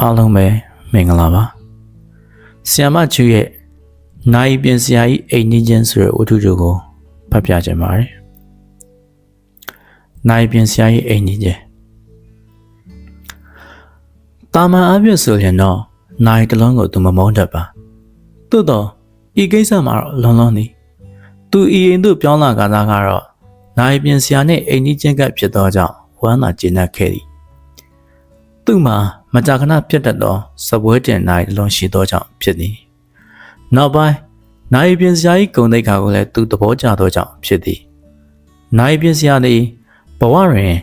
အားလုံးပဲမင်္ဂလာပါဆီယမချူရဲ့နိုင်ပြင်ဆရာကြီးအိမ်နီးချင်းဆိုတဲ့ဝတ္ထုကြိုကိုဖတ်ပြခြင်းပါတယ်နိုင်ပြင်ဆရာကြီးအိမ်နီးချင်းတာမန်အပြည့်ဆိုရင်တော့နိုင်တစ်လုံးကိုသူမမုန်းတတ်ပါသို့တော့ဤကိစ္စမှာတော့လွန်လွန်နေသူဤအိမ်သို့ပြောင်းလာကစားကတော့နိုင်ပြင်ဆရာနဲ့အိမ်နီးချင်းကဖြစ်သောကြောင့်ဝမ်းသာကျေနပ်ခဲ့သည်သူ့မှာ မကြာခဏဖြစ်တတ်သောစပွဲတင်နိုင်လုံးရှိသောကြောင့်ဖြစ်သည်။နောက်ပိုင်းနိုင်ပြင်စရာ၏ဂုံတိတ်ခါကိုလည်းသူသဘောကျသောကြောင့်ဖြစ်သည်။နိုင်ပြင်စရာသည်ဘဝတွင်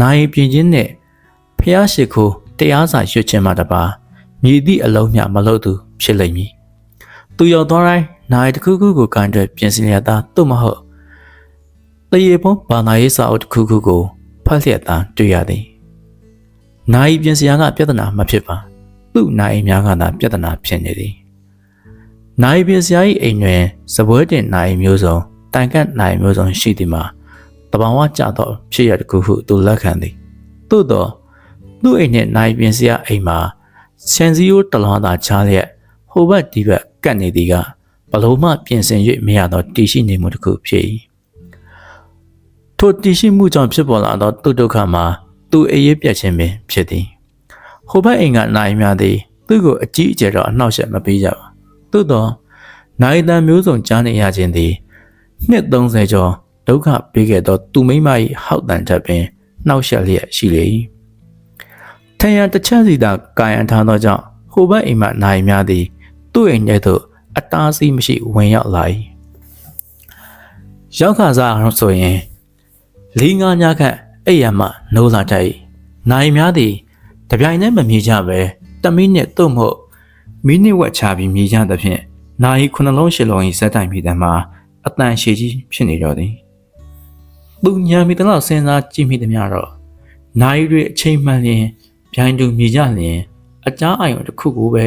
နိုင်ပြင်ခြင်းနှင့်ဖျားရှိခိုးတရားစာရွတ်ခြင်းမှတပါမြည်သည့်အလုံးမြမလုပ်သူဖြစ်လိမ့်မည်။သူရောက်သွားတိုင်းနိုင်တစ်ခုခုကိုကန်တဲ့ပြင်ဆင်ရတာသို့မဟုတ်တရေပုံဘာသာရေးစာအုပ်တစ်ခုခုကိုဖတ်လျက်သာတွေ့ရသည်။ နာယီပြင်စရာကပြဿနာမဖြစ်ပါသူ့နာယီများကသာပြဿနာဖြစ်နေသည်နာယီပြင်စရာ၏အိမ်တွင်စပွဲတင်နာယီမျိုးစုံတိုင်ကတ်နာယီမျိုးစုံရှိသည်မှာတဘာဝကြသောဖြစ်ရတစ်ခုဟုသူလက်ခံသည်သို့သောသူ့အိမ်နှင့်နာယီပြင်စရာအိမ်မှာဆန်စီယိုတလွန်သာချားလျက်ဟိုဘက်ဒီဘက်ကတ်နေသည်ကဘလို့မှပြင်ဆင်၍မရသောတည်ရှိနေမှုတစ်ခုဖြစ်၏ထိုတည်ရှိမှုကြောင့်ဖြစ်ပေါ်လာသောသူဒုက္ခမှာ သူအေးရပြတ်ခြင်းပင်ဖြစ်သည်ဟိုဘက်အိမ်ကနိုင်များသည် သူ့ကိုအကြီးအကျယ်တော့အနှောက်အယှက်မပေးကြပါသို့တော့နိုင်တန်မျိုးစုံကြားနေရခြင်းသည်နှစ်30ကျော်ဒုက္ခပေးခဲ့သောသူမိမ၏ဟောက်တန်ချက်ပင်နှောက်ယှက်လျက်ရှိလေ၏ထံရန်တစ်ချက်စီသာကာယံထားသောကြောင့်ဟိုဘက်အိမ်မှနိုင်များသည် သူ့အိမ်ထဲသို့အတားစီးမရှိဝင်ရောက်လာ၏ရောက်ခါစားအောင်ဆိုရင်လေးငါးညခန့် အဲ့ရမှနိုးလာတတ်၏နိုင်များသည်တပြိုင်တည်းမမြည်ကြပဲတမိနစ်သို့မဟုတ်မိနစ်ဝက်ချပြီးမြည်ကြသဖြင့်နိုင်ခုနှလုံးရှစ်လုံး၏ဇက်တိုင်မိတဲ့မှာအတန်ရှည်ကြီးဖြစ်နေတော့သည်သူညာမိတလောက်စဉ်းစားကြည့်မိသည်များတော့နိုင်တွေအချိန်မှန်လျင်ဗျိုင်းတူမြည်ကြလျင်အကြားအယုံတစ်ခုကိုပဲ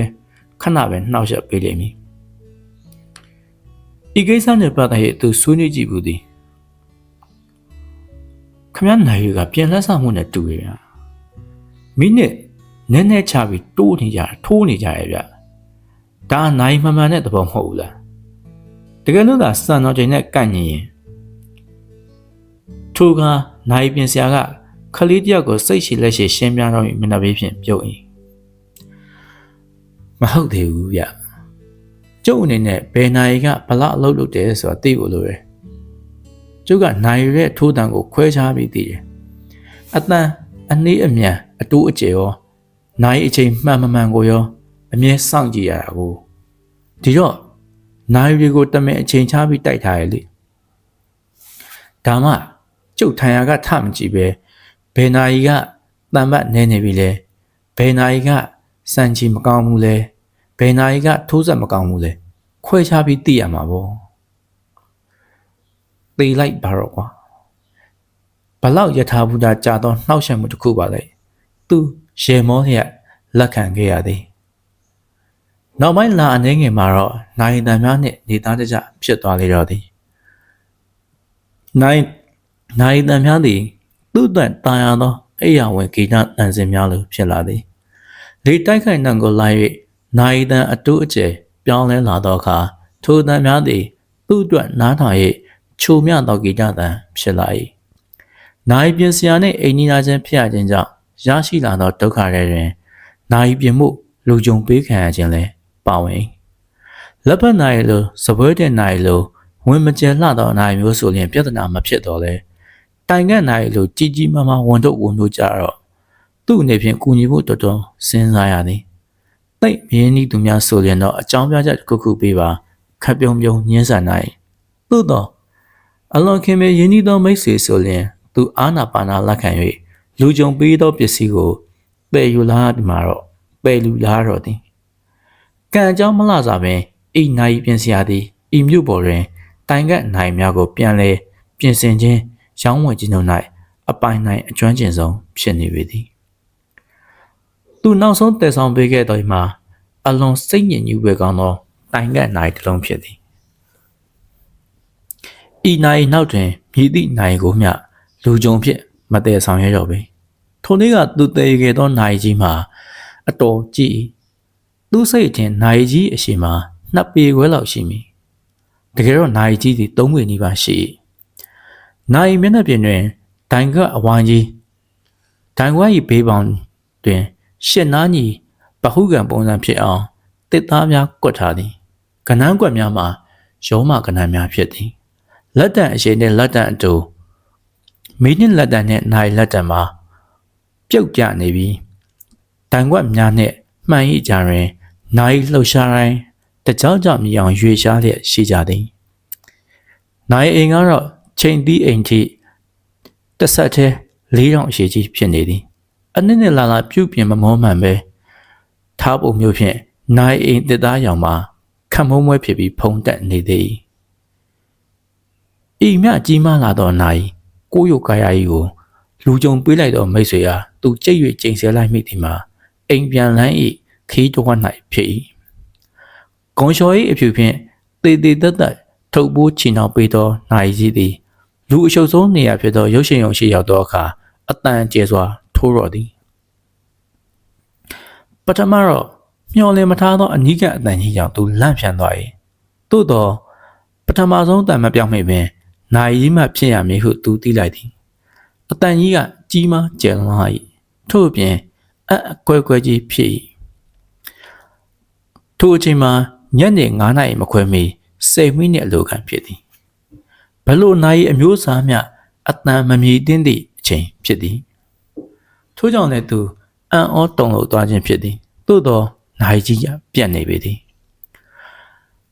ခဏပဲနှောက်ယှက်ပေးလိမ့်မည်ဤကိစ္စနှင့်ပတ်သက်၍သူဆွေးနွေးကြည့်ဘူးသည် ခမည်းနိုင်ကပြန်လက်ဆောင်မှုနဲ့တူရဗျာမိနစ်နည်းနည်းချပြီးတိုးနေကြထိုးနေကြရဲ့ဗျဒါနိုင်မှန်မှန်တဲ့သဘောမဟုတ်ဘူးလားတကယ်လို့သာစံတော်ချိန်နဲ့ကန့်ညင်ရင်ထိုကနိုင်ပြင်စရာကခလေးတယောက်ကိုစိတ်ရှိလက်ရှိရှင်းပြတော့မျက်နှာပေးဖြင့်ပြုတ်ရင်မဟုတ်သေးဘူးဗျကျုပ်အနေနဲ့ဘယ်နိုင်ကဘလောက်အလုပ်လုပ်တယ်ဆိုတာသိဖို့လိုတယ် ကျုပ်ကနိုင်ရွရဲ့ထိုးတံကိုခွဲခြားပြီးသိတယ်။အတန်အနည်းအမြန်အတိုးအကျယ်ရောနိုင်အချိန်မှန်မမှန်ကိုရောအမြဲစောင့်ကြည့်ရတာကိုဒီတော့နိုင်ရွကိုတမင်အချိန်ချပြီးတိုက်ထားရလေ။ဒါမှကျုပ်ထံရကထမကြည့်ပဲဘယ်နိုင်ကတန်ပတ်နေနေပြီလဲဘယ်နိုင်ကစံချီမကောင်းဘူးလဲဘယ်နိုင်ကထိုးဆက်မကောင်းဘူးလဲခွဲခြားပြီးသိရမှာပေါ့။ သေးလိုက်ပါတော့ကွာဘလောက်ယထာဘုဒ္ဓကြာတော့နှောက်ယှက်မှုတစ်ခုပါလေသူရေမောလျက်လက်ခံခဲ့ရသည်နောက်ပိုင်းလာအနေငယ်မှာတော့နိုင်တန်များနှင့်နေသားတကြဖြစ်သွားလေတော့သည်နိုင်နိုင်တန်များသည်သူ့အတွက်တာယာသောအိယာဝင်ဂိတတန်စင်များလိုဖြစ်လာသည်လေတိုက်ခိုက်နှံကိုလိုက်၍နိုင်တန်အတူအကျယ်ပြောင်းလဲလာသောအခါထိုတန်များသည်သူ့အတွက်နားထောင်၍ ချိုမြသောဂီတတန်ဖြစ်လာ၏နိုင်ပြင်စရာနှင့်အိမ်နီးနားချင်းဖြစ်ရခြင်းကြောင့်ရရှိလာသောဒုက္ခတွေတွင်နိုင်ပြင်မှုလူကြုံပေးခံရခြင်းလည်းပါဝင်၏လက်ဖက်နိုင်လိုစပွဲတဲ့နိုင်လိုဝင်မကျဲလှသောနိုင်မျိုးဆိုရင်ပြဿနာမဖြစ်တော့လဲတိုင်ကန့်နိုင်လိုကြီးကြီးမားမားဝန်တော့ဝန်မျိုးကြတော့သူ့အနေဖြင့်ကူညီဖို့တော်တော်စဉ်းစားရသည်တိတ်မင်းဤသူများဆိုရင်တော့အကြောင်းပြချက်တစ်ခုခုပေးပါခပ်ပြုံးပြုံးညှင်းဆန်နိုင်သို့တော့ အလွန်ခင်မေယင်းဤသောမိတ်ဆွေဆိုလျင် သူအာနာပါနာလက်ခံ၍လူကြုံပေးသောပစ္စည်းကိုပယ်ယူလာဒီမှာတော့ပယ်လူလာတော့သည်ကံအကြောင်းမလှစားပင်အိနိုင်ပြင်စရာသည်ဤမြို့ပေါ်တွင်တိုင်ကတ်နိုင်များကိုပြန်လဲပြင်ဆင်ခြင်းရောင်းဝယ်ခြင်းတို့၌အပိုင်နိုင်အကျွမ်းကျင်ဆုံးဖြစ်နေပေသည်သူနောက်ဆုံးတည်ဆောင်ပေးခဲ့တော်မှာအလွန်စိတ်ညစ်ညူးပဲကောင်းသောတိုင်ကတ်နိုင်တစ်လုံးဖြစ်သည် ဤနိုင်နောက်တွင်မြည်သည့်နိုင်ကိုမျှလူကြုံဖြင့်မတည်ဆောင်ရတော့ပေထိုနေ့ကသူတည်ခဲ့သောနိုင်ကြီးမှာအတော်ကြည့်သူ့စိတ်အချင်းနိုင်ကြီးအရှိမှာနှစ်ပေခွဲလောက်ရှိမည်တကယ်တော့နိုင်ကြီးသည်သုံးပေနီးပါးရှိ၏နိုင်မျက်နှာပြင်တွင်ဒိုင်ကအဝိုင်းကြီးဒိုင်ဝိုင်း၏ဘေးပေါင်တွင်ရှစ်နားညီပဟုကံပုံစံဖြစ်အောင်တစ်သားများကွက်ထားသည်ကနန်းကွက်များမှာရောမကနန်းများဖြစ်သည် လက်တံအရှိန်နှင့်လက်တံအတူမင်းနှင့်လက်တံနှင့်နိုင်လက်တံမှာပြုတ်ကျနေပြီးတန်ခွက်များနှင့်မှန်၏ကြတွင်နိုင်လှုပ်ရှားတိုင်းတကြောင်ကြောင့်မြည်အောင်ရွေရှားလျက်ရှိကြသည်နိုင်အိမ်ကတော့ချိန်သီးအိမ်ထိတစ်ဆက်တည်းလေးတောင်အရှိကြီးဖြစ်နေသည်အနည်းနဲ့လာလာပြုတ်ပြင်မမောမှန်ပဲထားပုံမျိုးဖြင့်နိုင်အိမ်တစ်သားရောင်မှာခံမုံမွဲဖြစ်ပြီးဖုံးတက်နေသည် ဤမြကြီးမားလာသောနိုင်ကိုယုတ်ကာယကြီးကိုလူကြုံပေးလိုက်သောမိတ်ဆွေအားသူကြိတ်၍ကျိန်ဆဲလိုက်မိသည်မှာအိမ်ပြန်လန်း၏ခီးတော်၌ဖြစ်၏ဂုံလျှော်၏အဖြူဖြင့်တေတေတက်တက်ထုတ်ပိုးချီနှောင်ပေးသောနိုင်ကြီးသည်လူအရှုပ်ဆုံးနေရာဖြစ်သောရုပ်ရှင်ရုံရှိရောက်သောအခါအတန်ကျဲစွာထိုးတော်သည်ပထမတော့မျော်လင့်မထားသောအနိကအတန်ကြီးကြောင့်သူလန့်ဖြန့်သွား၏သို့သောပထမဆုံးတန်မပြောင်းမိပင် နိုင်ကြီးမှဖြစ်ရမည်ဟုသူသိလိုက်သည်အတန်ကြီးကကြီးမားကျယ်လွန်း၏ထို့အပြင်အအကွဲကွဲကြီးဖြစ်၏ထိုအချိန်မှာညနေ9နာရီမခွဲမီ10မိနစ်အလိုခံဖြစ်သည်ဘလို့နိုင်အမျိုးအစားမျှအတန်မမြည်တင်းသည့်အချိန်ဖြစ်သည်ထို့ကြောင့်လည်းသူအံ့ဩတုန်လှုပ်သွားခြင်းဖြစ်သည်သို့သောနိုင်ကြီးကပြတ်နေပေသည်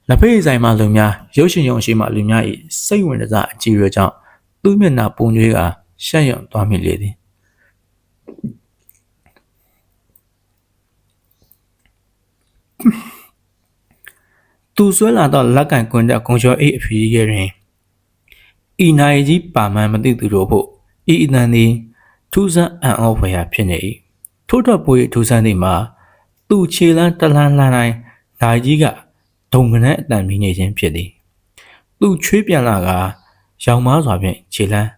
လက်ဖေးဆိုင်မှလူများရုပ်ရှင်ရုံရှိမှလူများ၏စိတ်ဝင်စားအကြည့်ရကြောင့်သူ့မျက်နှာပုံကျွေးကရှက်ရွံ့သွားမိလေသည်သူဆွဲလာသောလက်ကင်ကွန်းတဲ့ဂုံလျှော်အိတ်အဖြူကြီးရဲ့တွင်ဤနိုင်ကြီးပါမှန်မသိသူတို့ဖို့ဤအတန်သည်ထူးဆန်းအံ့ဩဖွယ်ရာဖြစ်နေ၏ထို့တော့ပို၏ထူးဆန်းသည်မှာသူ့ခြေလန်းတလန်းလှန်းတိုင်းနိုင်ကြီးက ဒုံကနန်းအတန်မီနေခြင်းဖြစ်သည်သူချွေးပြန်လာကရောင်မားစွာဖြင့်ခြေလန်း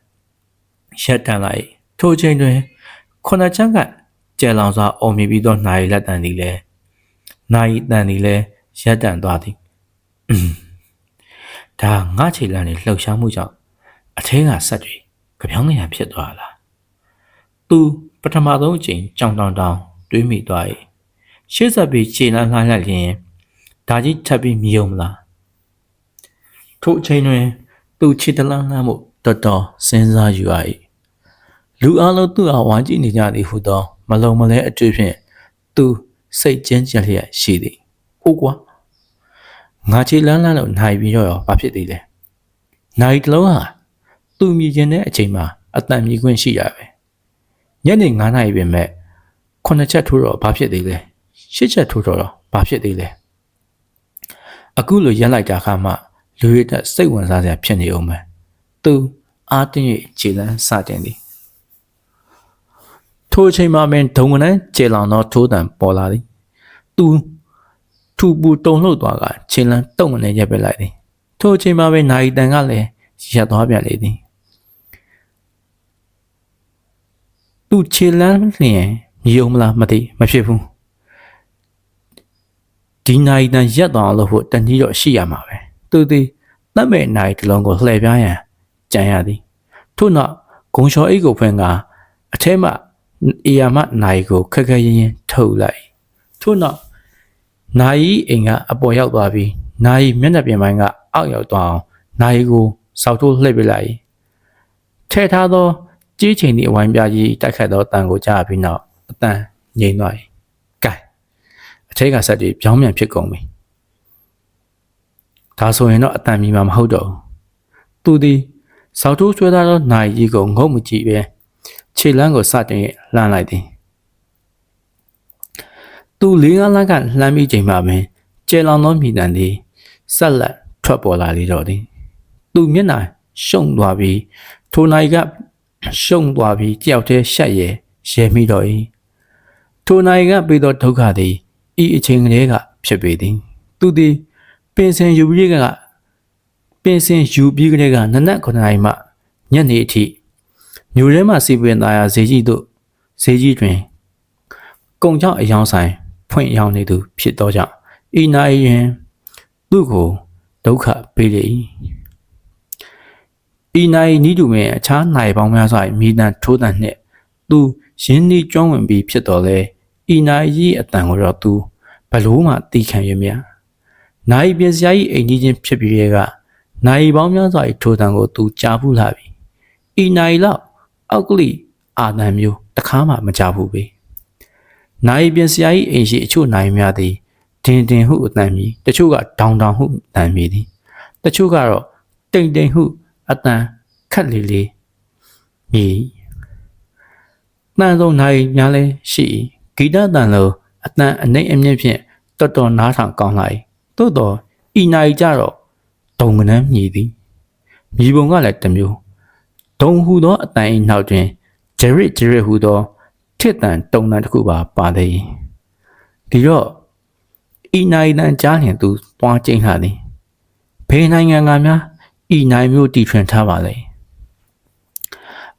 ရက်တန်လိုက်ထိုချိန်တွင်ခုနချမ်းကကျဲလောင်စွာအုံမြပြီးသောနိုင်လက်တန်သည်လည်းနိုင်တန်သည်လည်းရက်တန်သွားသည်ဒါငါခြေလန်းလေးလှုပ်ရှားမှုကြောင့်အထင်းကဆက်တွေကြပြောင်းငရံဖြစ်သွားလားသူပထမဆုံးအချိန်ကြောင်တောင်တောင်တွေးမိသွား၏ရှေ့ဆက်ပြီးခြေလန်းလှမ်းလိုက်လျင် ဒါကြီးထပ်ပြီးမြုံမလားထိုအချိန်တွင် သူခြေတလန်းလှမ်းမှုတော်တော်စဉ်းစားယူရ၏လူအလုံးသူ့အားဝိုင်းကြည့်နေကြသည်ဟုသော မလုံမလဲအတွေ့ဖြင့်သူစိတ်ကျဉ်းကျပ်လျက်ရှိသည်ဟုတ်ကွာငါခြေလန်းလန်းလို့နိုင်ပြီးတော့ဘာဖြစ်သေးလဲနိုင်တလုံးဟာသူမြည်ခြင်းတဲ့အချိန်မှာအတန်မြည်ခွင့်ရှိရပဲညနေ9နာရီပြင်မဲ့9ချက်ထိုးတော့ဘာဖြစ်သေးလဲ10ချက်ထိုးတော့ဘာဖြစ်သေးလဲ အခုလိုရက်လိုက်တာခါမှလူရတဲ့စိတ်ဝင်စားစရာဖြစ်နေအောင်မယ်သူအားတင်း၍ခြေလန်းစတင်သည်ထိုအချိန်မှာပင်ဒုံကနန်းကျေလောင်သောထိုးတံပေါ်လာသည်သူထူပူတုံလှုပ်သွားကခြေလန်းတုံနေရက်ပစ်လိုက်သည်ထိုအချိန်မှာပင်နိုင်တန်ကလည်းရက်သွားပြန်လေသည်သူခြေလန်းလျင်မြည်ုံမလားမသိမဖြစ်ဘူး ဒီနိုင်တန်ရက်သွားလို့ဖို့တနည်းတော့ရှိရမှာပဲသူသည်တတ်မဲ့နိုင်တလုံးကိုလှည့်ပြားရန်ကြံရသည်ထို့နောက်ဂုံလျှော်အိတ်ကိုဖွင့်ကအထဲမှအေယာမနိုင်ကိုခက်ခက်ရင်ရင်ထုတ်လိုက်ထို့နောက်နိုင်အိမ်ကအပေါ်ရောက်သွားပြီးနိုင်မျက်နှာပြင်ပိုင်းကအောက်ရောက်သွားအောင်နိုင်ကိုစောက်ထိုးလှည့်ပလိုက်ထဲထားသောကြေးချိန်သည့်အဝိုင်းပြကြီးတိုက်ခတ်သောတန်ကိုကြားပြီးနောက်အတန်ငြိမ်သွား၏ကဲ အထက်ကဆက်ပြီးပြောင်းပြန်ဖြစ်ကုန်ပြီဒါဆိုရင်တော့အတန်မီမှာမဟုတ်တော့ဘူးသူသည်စောက်ထိုးဆွဲထားသောနိုင်ကြီးကိုငုံမကြည့်ပဲခြေလမ်းကိုစတင်လှမ်းလိုက်သည်သူလေးငါးလမ်းကလှမ်းပြီးချိန်မှပင်ကျဲလောင်သောမိတန်သည်ဆက်လက်ထွက်ပေါ်လာလေတော့သည်သူမျက်နှာရှုံသွားပြီးထိုနိုင်ကရှုံသွားပြီးကြောက်တဲ့ရှက်ရဲရဲမိတော့၏ထိုနိုင်ကပြီးသောဒုက္ခသည် ဤအချိန်ကလေးကဖြစ်ပေသည် သူသည်ပင်စင်ယူပြီးကပင်စင်ယူပြီးကလေးကနနက်9နာရီမှညနေအထိမြို့ထဲမှာစီပွင့်သားရဈေးကြီးတို့ဈေးကြီးတွင်ကုံကြောင့်အယောင်ဆိုင် ဖွင့်ရောင်းနေသူ ဖြစ်သောကြောင့်ဤနိုင်ရင်သူ့ကိုဒုက္ခပေးလေ၏ဤနိုင်ဤသူမဲ့အခြားနိုင်ပေါင်းများစွာမိတန်ထိုးတန်နှင့် သူရင်းနှီးကျွမ်းဝင်ပြီးဖြစ်တော်လဲ ဤနိုင်ကြီးအတန်ကိုတော့သူဘလို့မှတီးခံရမြနိုင်ပြင်စရာကြီးအိမ်ကြီးချင်းဖြစ်ပြီးရဲ့ကနိုင်ပေါင်းများစွာထိုးတန်ကိုသူကြားဘူးလာပြီဤနိုင်လောက်အောက်ကလိအာတန်မျိုးတခါမှမကြားဘူးပဲနိုင်ပြင်စရာကြီးအိမ်ရှိအချို့နိုင်များသည်ဒင်ဒင်ဟုအတန်မြည်တချို့ကဒေါင်ဒေါင်ဟုအတန်မြည်သည်တချို့ကတော့တိမ်တိမ်ဟုအတန်ခက်လေလေမြည်တန်ဆုံးနိုင်များလဲရှိ ဂီတတန်လိုအတန်အနှိမ့်အမြင့်ဖြင့်တော်တော်နားထောင်ကောင်းလိုက်သို့တော့ဤနိုင်ကြတော့ဒုံကနန်းမြည်သည်မြည်ပုံကလည်းတစ်မျိုးဒုံဟူသောအတန်၏နောက်တွင်ဂျရစ်ဂျရစ်ဟူသောထစ်တန်တုံတန်တစ်ခုပါပါသေးဒီတော့ဤနိုင်တန်ကြားလျင်သူသွားကျိန်းလာသည်ဘေးနိုင်ငံကများဤနိုင်မျိုးတီထွင်ထားပါလေ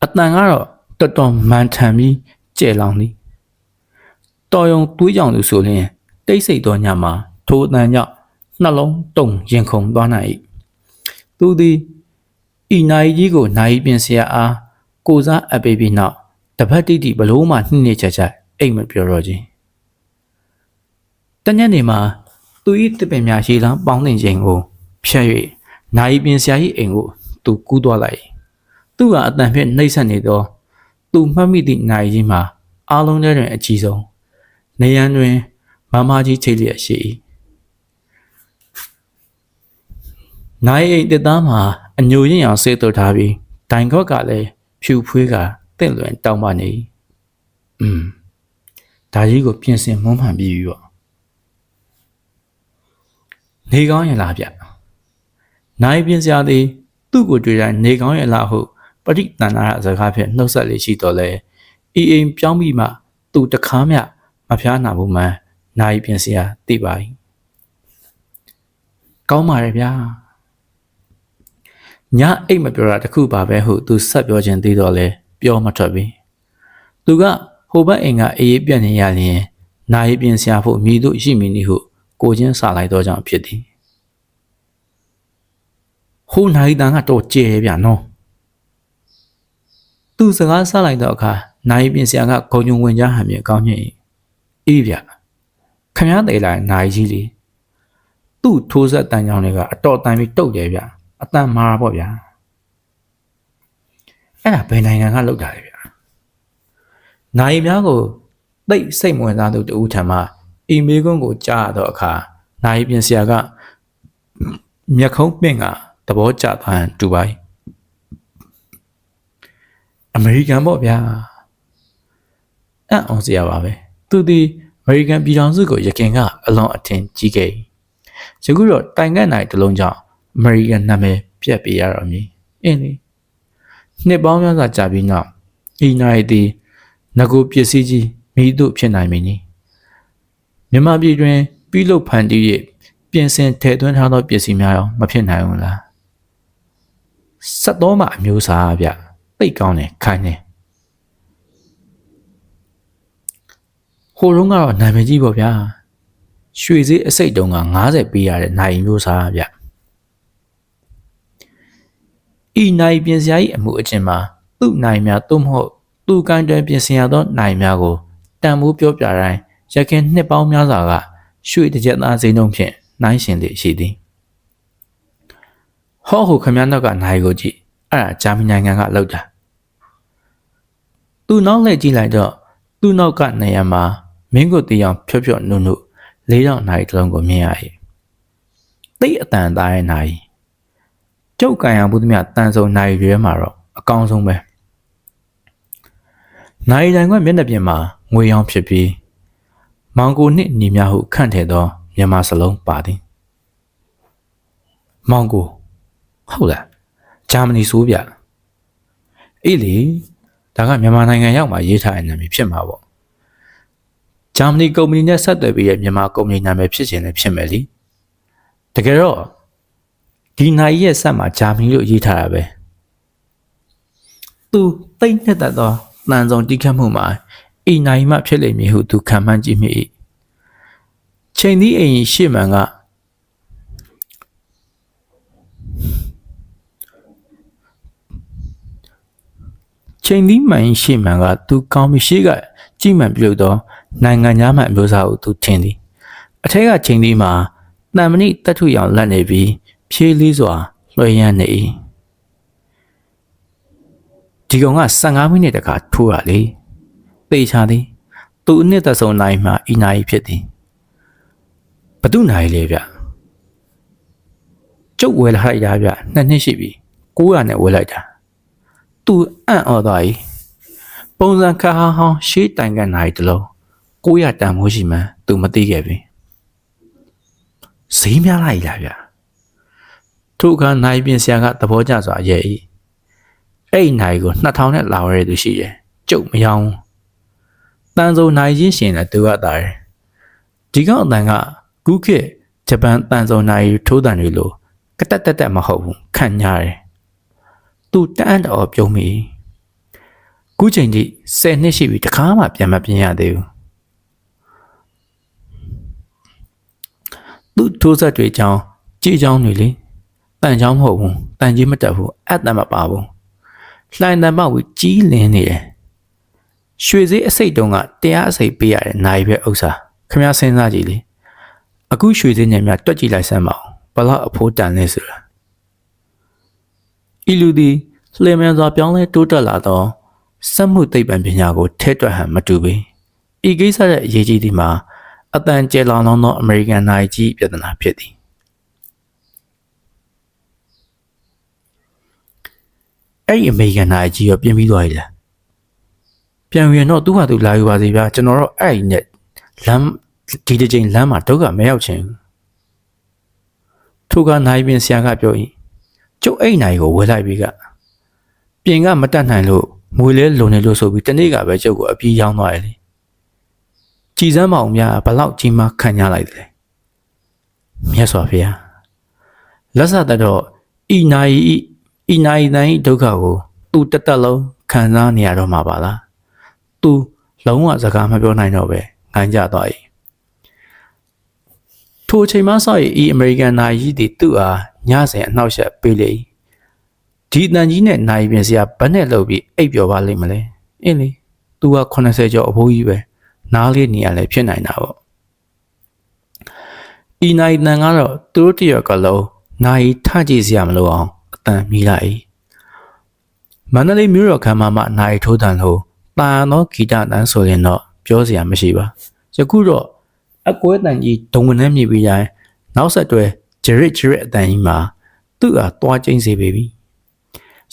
အတန်ကတော့တော်တော်မှန်ထန်ပြီးကျဲလောင်သည် တော်ယုံတွေးကြောင်သူဆိုရင်တိတ်ဆိတ်သောညမှာထိုအတန်ကြောင့်နှလုံးတုန်ရင်ခုန်သွားနိုင်၏သူသည်ဤနိုင်ကြီးကိုနိုင်ပြင်ဆရာအားကိုစားအပ်ပေးပြီးနောက်တပတ်တိတိဘလို့မှနှိမ့်နေချက်ချက်အိမ်မပြောတော့ခြင်းတညနေမှာသူ၏တပင်များရှည်လန်းပေါင်းတင်ခြင်းကိုဖြတ်၍နိုင်ပြင်ဆရာ၏အိမ်ကိုသူကူးသွားလိုက်သူ့ဟာအတန်ဖြင့်နှိမ့်ဆက်နေသောသူမှတ်မိသည့်နိုင်ကြီးမှာအားလုံးထဲတွင်အကြီးဆုံး နေရန်တွင်မမကြီးချိတ်လျက်ရှိ၏နိုင်အိမ်တစ်သားမှာအညိုရင်အောင်ဆေးသွထားပြီးဒိုင်ခော့ကလည်းဖြူဖွေးကတင့်လွင်တောင်းပနေ၏อืมဒါကြီးကိုပြင်ဆင်မွမ်းမှန်ပြီးပြီပေါ့နေကောင်းရလားဗျနိုင်ပြင်စရာသည်သူ့ကိုတွေ့တိုင်းနေကောင်းရလားဟုပရိတန်နာရစကားဖြင့်နှုတ်ဆက်လေးရှိတော်လဲအီအိမ်ပြောင်းပြီးမှသူတခါမှ မဖျားနာဘူးမှန်နိုင်ပြင်စရာသိပါ၏ကောင်းပါရဲ့ဗျာညအိတ်မပြောတာတခုပါပဲဟုသူဆက်ပြောခြင်းသေးတော့လဲပြောမထွက်ပြီသူကဟိုဘက်အိမ်ကအေးပြက်နေရလျင်နိုင်ပြင်စရာဖို့မိတို့ရှိမည်နည်းဟုကိုချင်းစာလိုက်တော့ကြောင့်ဖြစ်သည်ဟိုနိုင်တန်ကတော့ကျဲဗျာနော်သူစကားဆလိုက်တော့အခါနိုင်ပြင်စရာကဂုံညုံဝင်ကြဟန်မြေကောင်းညင် အေးဗျခမည်းသေးလိုက်နိုင်ကြီးလေသူ့ထိုးဆက်တန်ကြောင်တွေကအတော်တန်ပြီးတုတ်တယ်ဗျအတန်မာပေါ့ဗျာအဲ့ဒါဘယ်နိုင်ငံကလောက်တာလဲဗျာနိုင်များကိုသိစိတ်ဝင်စားသူတူထံမှအီမေးကွန်းကိုကြားရတော့အခါနိုင်ပြင်စရာကမျက်ခုံးပင့်ကသဘောကျသွားတူပါအမေရိကန်ပေါ့ဗျာအံ့ဩစရာပါပဲ သူဒီအမေရိကန်ပြည်ထောင်စုကိုရခင်ကအလွန်အထင်ကြီးခဲ့ယခုတော့တိုင်ကတ်နိုင်တလုံးကြောင့်အမေရိကန်နာမည်ပြတ်ပြရတော့မည်အင်းလေနှစ်ပေါင်းများစွာကြာပြီးနောက်ဤနိုင်သည်ငကိုပစ္စည်းကြီးမိတို့ဖြစ်နိုင်မည်နီမြန်မာပြည်တွင်ပြုလုပ်ဖန်တီး၍ပြင်ဆင်ထည့်သွင်းထားသောပစ္စည်းများရောမဖြစ်နိုင်ဘူးလားဆက်တော်မှအမျိုးအစားဗျသိတ်ကောင်းတယ်ခိုင်းတယ် ဟိုတုန်းကတော့နာမည်ကြီးပေါ့ဗျာရွှေစည်းအစိတ်တုံးက90ပေးရတဲ့နိုင်မျိုးစားဗျဤနိုင်ပြင်စရာ၏အမှုအကျင့်မှာသူ့နိုင်များသို့မဟုတ်သူကိုင်းတွင်ပြင်ဆင်ရသောနိုင်များကိုတန်ဖိုးပြောပြတိုင်းရခင်နှစ်ပေါင်းများစွာကရွှေတစ်ကြက်သားစိမ်းတုံးဖြင့်နိုင်ရှင်သည်ရှိသည်ဟောဟိုခမည်းနောက်ကနိုင်ကိုကြည့်အဲ့ဒါဂျာမနီနိုင်ငံကလောက်တာသူနောက်လှည့်ကြည့်လိုက်တော့သူ့နောက်ကနေရာမှာ မင်းကိုတရားဖြော့ဖြော့နုနုလေးတော့နိုင်တလုံးကိုမြင်ရ၏သိအတန်သားရဲ့နိုင်ကျုပ်ကန်ရမှုသမျှတန်ဆုံနိုင်ရွဲမှာတော့အကောင်းဆုံးပဲနိုင်တိုင်ကမျက်နှာပြင်မှာငွေရောင်ဖြစ်ပြီးမောင်ကိုနှင့်ညီများဟုခန့်ထည်သောမြန်မာစလုံးပါသည်မောင်ကိုဟုတ်လားဂျာမနီဆိုးပြအေးလေဒါကမြန်မာနိုင်ငံရောက်မှရေးထားတဲ့နာမည်ဖြစ်မှာပေါ့ ဂျာမနီကုမ္ပဏီနဲ့ဆက်သွယ်ပြီးတဲ့မြန်မာကုမ္ပဏီနာမည်ဖြစ်ခြင်းလည်းဖြစ်မယ်လीတကယ်တော့ဒီနိုင်ရဲ့ဆက်မှာဂျာမနီလို့ရေးထားတာပဲသူတိတ်နှစ်သက်သောတန်ဆောင်တိခတ်မှုမှာဤနိုင်မှဖြစ်လိမ့်မည်ဟုသူခံမှန်းကြည့်မိ၏ချိန်သည့်အိမ်ရှေ့မှန်ကချိန်သည့်မှန်ရှေ့မှန်ကသူကောင်းမရှိကကြည့်မှန်ပြုတ်သော နိုင်ငံသားမှန်အမျိုးအစားကိုသူထင်သည်အထက်ကချိန်သည့်မှာတန်မဏိတတ်ထုရောင်လက်နေပြီးဖြေးလေးစွာလွှဲရမ်းနေ၏ဒီကောင်က15မိနစ်တခါထိုးရလေသေချာသည် သူအနှစ်သက်ဆုံးနိုင်မှဤနိုင်ဖြစ်သည်ဘသူနိုင်လေဗျကျုပ်ဝယ်လိုက်တာဗျနှစ်နှစ်ရှိပြီ900နဲ့ဝယ်လိုက်တာသူအံ့ဩသွား၏ပုံစံခါဟောင်းရှေးတိုင်ကန်နိုင်တလုံး 900တန်မိုးရှိမှန်းသူမသိခဲ့ပြီဈေးများလိုက်လားဗျထိုအခါနိုင်ပြင်ဆရာကသဘောကျစွာရဲ့၏အဲ့ဒီနိုင်ကို2000နဲ့လာဝဲသူရှိတယ်ကျုပ်မယောင်းတန်စုံနိုင်ချင်းရှင်တဲ့သူကတာတယ်ဒီကောင်အတန်ကကူးခေတ်ဂျပန်တန်စုံနိုင်ထိုးတန်တွေလိုကတက်တက်တက်မဟုတ်ဘူးခန့်ညားတယ်သူတန်းတော်ပြုံးမိခုချိန်ထိ10နှစ်ရှိပြီတခါမှပြန်မပြင်းရသေးဘူး သူထိုးဆက်တွေကြောင်းကြည်ကြောင်းတွေလေတန်ချောင်းမဟုတ်ဘူးတန်ကြီးမတက်ဘူးအတန်မပါဘူးလှိုင်တန်မဝကြီးလင်းနေတယ်ရွှေစည်းအစိတ်တုံးကတရားအစိတ်ပေးရတဲ့နိုင်ပဲဥစ္စာခမစဉ်းစားကြည့်လေအခုရွှေစည်းညံများတွက်ကြည့်လိုက်စမ်းပါဦးဘလောက်အဖိုးတန်လဲဆိုတာဤလူသည်လှေမြန်စွာပြောင်းလဲတိုးတက်လာသောစက်မှုသိပ္ပံပညာကိုထဲတွက်ဟန်မတူပေဤကိစ္စရဲ့အရေးကြီးသည်မှာ အတန်ကျဲလောင်လောင်သောအမေရိကန်နိုင်ကြီးပြဿနာဖြစ်သည်အဲ့ဒီအမေရိကန်နိုင်ကြီးရောပြင်ပြီးသွားပြီလားပြန်ဝင်တော့သူ့ဟာသူလာယူပါစေဗျာကျွန်တော်တော့အဲ့ဒီနဲ့လမ်းဒီတစ်ချိန်လမ်းမှာဒုက္ခမရောက်ချင်ဘူးထိုကနိုင်ပင်ဆရာကပြောရင်ကျုပ်အဲ့နိုင်ကိုဝယ်လိုက်ပြီကပြင်ကမတတ်နိုင်လို့ငွေလဲလုံနေလို့ဆိုပြီးတနေ့ကပဲကျုပ်ကိုအပြေးရောင်းသွားတယ်လေ ကြည်စမ်းမအောင်များဘလောက်ကြီးမှခံရလိုက်တယ်မြတ်စွာဘုရားလက်ဆက်တော့ဤနိုင်ဤဤနိုင်တိုင်းဒုက္ခကို သူတတက်လုံးခံစားနေရတော့မှာပါလားသူလုံးဝစကားမပြောနိုင်တော့ပဲငိုင်းကြသွား၏ထိုအချိန်မှစ၍ဤအမေရိကန်နိုင်ကြီးသည်သူ့အားညစဉ်အနှောက်အယှက်ပေးလေဒီတန်ကြီးနဲ့နိုင်ပြင်စရာဘယ်နဲ့လုပ်ပြီးအိပ်ပျော်ပါလိမ့်မလဲအင်းလေသူက80ကျော်အဖိုးကြီးပဲ နားလေးနေရလဲဖြစ်နိုင်တာပေါ့ဤနိုင်တန်ကတော့သူတို့တရကလုံးနိုင်ထကြည့်စရာမလိုအောင်အတန်မိလိုက်မန္တလေးမြို့တော်ခမ်းမမှာနိုင်ထိုးတန်လို့တာသောဂီတတန်းဆိုရင်တော့ပြောစရာမရှိပါယခုတော့အကွဲတန်ကြီးဒုံဝင်နှဲမြည်ပြီးတိုင်းနောက်ဆက်တွဲဂျရစ်ဂျရစ်အတန်ကြီးမှာသူ့အားတွားကျင်းစေပေပြီ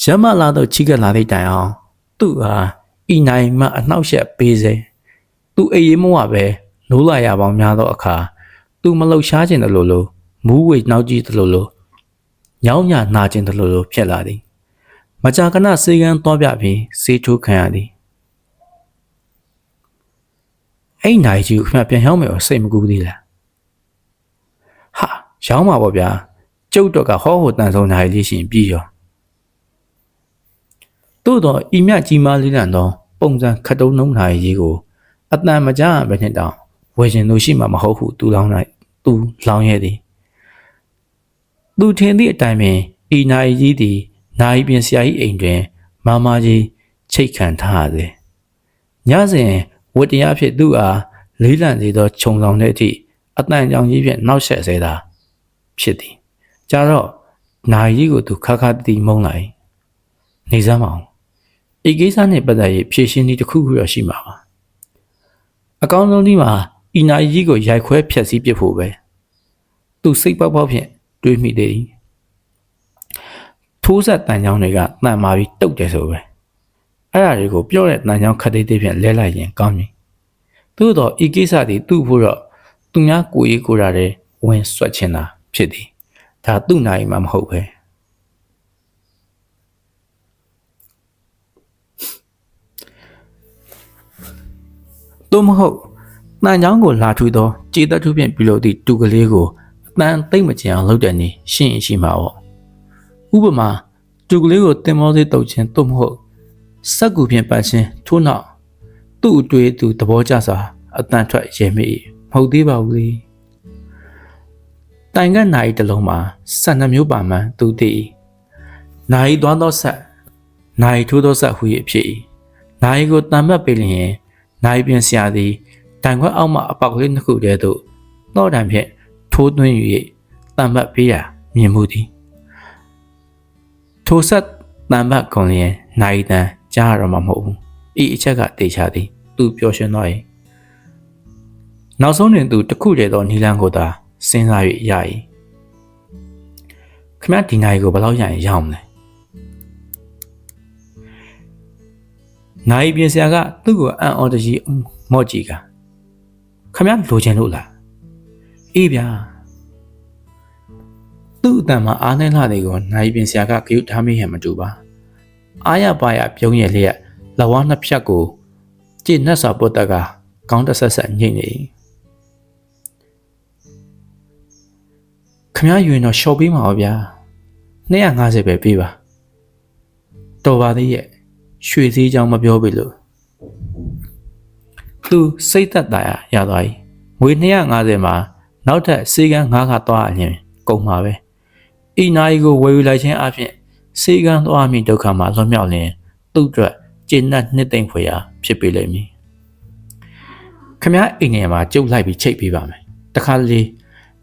ရမလာတော့ချိကလာတဲ့တိုင်အောင်သူ့အားဤနိုင်မှအနှောက်ယှက်ပေးစေ သူအေးရေးမဝပဲနိုးလာရပေါင်းများသောအခါသူမလှုပ်ရှားခြင်းတလို့လို့မူးဝေနောက်ကြီးတလို့လို့ညောင်းညာနာခြင်းတလို့လို့ဖြစ်လာသည်မကြာခဏစေကန်းတော့ပြပြီးစေးထိုးခံရသည်အဲ့နိုင်ကြီးကိုခင်ဗျပြန်ရောက်မယ်စိတ်မကူးသေးလားဟာရောင်းမှာပေါ့ဗျာကျုပ်တော့ကဟောဟိုတန်ဆုံးနိုင်လေးရှင်ပြီးရောသို့တော့ဤမြကြီးမားလေးလံသောပုံစံခတ်တုံးနှုံးနိုင်ကြီးကို အတန်မကြဘဲနဲ့တောင်ဝယ်ရှင်လို့ရှိမှာမဟုတ်ဟုသူလောင်းလိုက်သူလောင်းရဲ့သည်သူထင်သည့်အတိုင်းပင်ဤနိုင်ကြီးသည်နိုင်ပြင်ဆရာကြီးအိမ်တွင် မာမာကြီးချိတ်ခံထားရသည်ညစဉ်ဝတ္တရားဖြစ်သူ့အားလေးလံစေသောခြုံဆောင်တဲ့အထိအတန်ကြောင်ကြီးဖြင့်နောက်ဆက်စေတာဖြစ်သည်ကြတော့နိုင်ကြီးကိုသူခါခါတီမုံလိုက်နေစမ်းမအောင်ဤကိစ္စနဲ့ပတ်သက်၍ဖြည့်ရှင်းသည်တစ်ခုခုတော့ရှိမှာပါ အကောင်းဆုံးဒီမှာဤနာကြီးကိုရိုက်ခွဲဖျက်ဆီးပစ်ဖို့ပဲသူစိတ်ပေါက်ပေါက်ဖြင့်တွေးမိသေးသည်ထိုးဆက်တန်ချောင်းတွေကတန်မာပြီးတုတ်တယ်ဆိုပဲအဲ့ဒါတွေကိုပြောတဲ့တန်ချောင်းခတ်သေးသေးဖြင့်လဲလိုက်ရင်ကောင်းပြီသို့တော့ဤကိစ္စသည်သူ့ဖို့တော့သူများကိုရေးကိုရာတဲ့ဝင်ဆွတ်ချင်တာဖြစ်သည်ဒါသူ့နိုင်မှာမဟုတ်ပဲ သို့မဟုတ်တန်ချောင်းကိုလာထူသောကြေတတ်ထုဖြင့်ပြုလုပ်သည့်တူကလေးကိုအတန်သိမ့်မကျင်အောင်လုပ်တဲ့နေရှင်းရင်ရှိမှာပေါ့ဥပမာတူကလေးကိုတင်မောသေးတုတ်ခြင်းသို့မဟုတ်စက်ကူဖြင့်ပတ်ခြင်းထို့နောက်သူ့အတွေ့သူသဘောကျစွာအတန်ထွက်ရဲမိမဟုတ်သေးပါဘူးလေတိုင်ကနိုင်တစ်လုံးမှာ12မျိုးပါမှန်သူတည်နိုင်သွားသောဆက်နိုင်ထိုးသောဆက်ဟူ၍ဖြစ်၏နိုင်ကိုတံမတ်ပေးလျင် နိုင်ပြင်ဆရာသည်တိုင်ခွက်အောက်မှအပေါက်ကလေးနှစ်ခုတည်းသို့တော့တံဖြင့်ထိုးသွင်း၍တံမတ်ပေးရာမြင်မှုသည်ထိုဆက်တံမတ်ကုန်လျင်နိုင်တန်ကြားရတော့မှာမဟုတ်ဘူးဤအချက်ကတေချာသည် သူပျော်ရွှင်တော့၏နောက်ဆုံးတွင်သူတစ်ခုတည်းသောနီလန်းကိုသာစဉ်းစား၍ရ၏ခမဒီနိုင်ကိုဘယ်လောက်ရရင်ရအောင်လဲ နိုင်ပြင်ဆရာကသူ့ကိုအံ့ဩတကြီးမော့ကြည့်ကခမလိုချင်လို့လားအေးဗျာသူ့အတန်မှာအားနဲ့လာတဲ့ကိုနိုင်ပြင်ဆရာကဂရုထားမိဟန်မတူပါအားရပါရပြုံးရလျက်လဝါနှစ်ဖြတ်ကိုကြည်နှက်စွာပုတ်တက်ကကောင်းတဆက်ဆက်ညှိနေခမယူရင်တော့ရှော့ပေးမှာပါဗျာ250ပဲပေးပါတော်ပါသေးရဲ့ ရွှေစည်းကြောင်မပြောပြီလို့သူစိတ်သက်သာရရသွားပြီငွေ250မှာနောက်ထပ်စေကန်း9ခါသွားအရင်ကုန်မှာပဲဤနာရီကိုဝယ်ယူလိုက်ခြင်းအပြင်စေကန်းသွားမိဒုက္ခမှာလွန်မြောက်လင်သူ့အတွက်ကျဉ်တ်နှစ်သိမ့်ဖွယ်ရာဖြစ်ပေလိမ့်မည်ခမအိမ်ထဲမှာကျုပ်လိုက်ပြီးချိတ်ပေးပါမယ်တခါလေ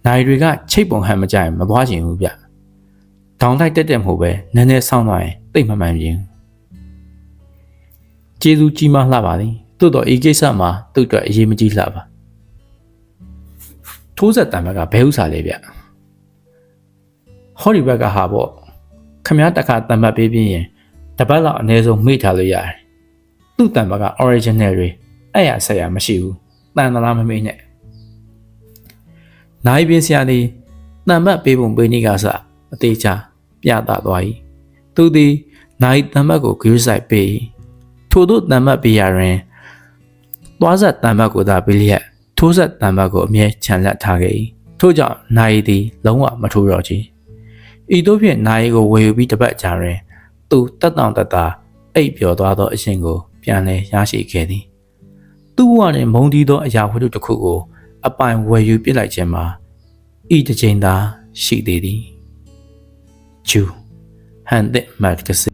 နိုင်တွေကချိတ်ပုံဟန်မကြရင်မသွားချင်ဘူးဗျဒေါင်းလိုက်တက်တက်မဟုတ်ပဲနည်းနည်းဆောင်းသွားရင်တိတ်မမှန်ပြင်း ကျေးဇူးကြီးမားလှပါသည်သို့တော့ဤကိစ္စမှာသူ့အတွက်အရေးမကြီးလှပါထိုးဆက်တံဘက်ကဘဲဥစားလေးဗျဟောဒီဘက်ကဟာပေါ့ခမတခါတံဘက်ပေးပြီးရင်တပတ်လောက်အနည်းဆုံးမိထားလို့ရတယ်သူ့တံဘက်က original တွေအဲ့ရဆက်ရမရှိဘူးတန်သလားမမေ့နဲ့နိုင်ပြင်းစရာသည်တံဘက်ပေးပုံပေးနေကစအသေးချာပြတာသွား၏သူသည်နိုင်တံဘက်ကိုဂရုစိုက်ပေး ထို့သောတံဘက်ပေးရတွင်သွားဆက်တံဘက်ကိုသာပေးလျက်ထိုးဆက်တံဘက်ကိုအမြဲခြံလက်ထားခဲ့၏ထို့ကြောင့်နိုင်သည်လုံးဝမထိုးတော့ချီဤသို့ဖြင့်နိုင်ကိုဝေယူပြီးတပတ်ကြာတွင်သူတက်တောင်တက်တာအိပ်ပျော်သွားသောအရှင်ကို ပြန်လည်ရရှိခဲ့သည်သူ့ဘဝတွင်မုံတီးသောအရာဝတ္ထုတစ်ခုကို အပိုင်ဝယ်ယူပစ်လိုက်ခြင်းမှာဤတစ်ချိန်သာရှိသေးသည်ဂျူဟန်သက်မတ်ကစ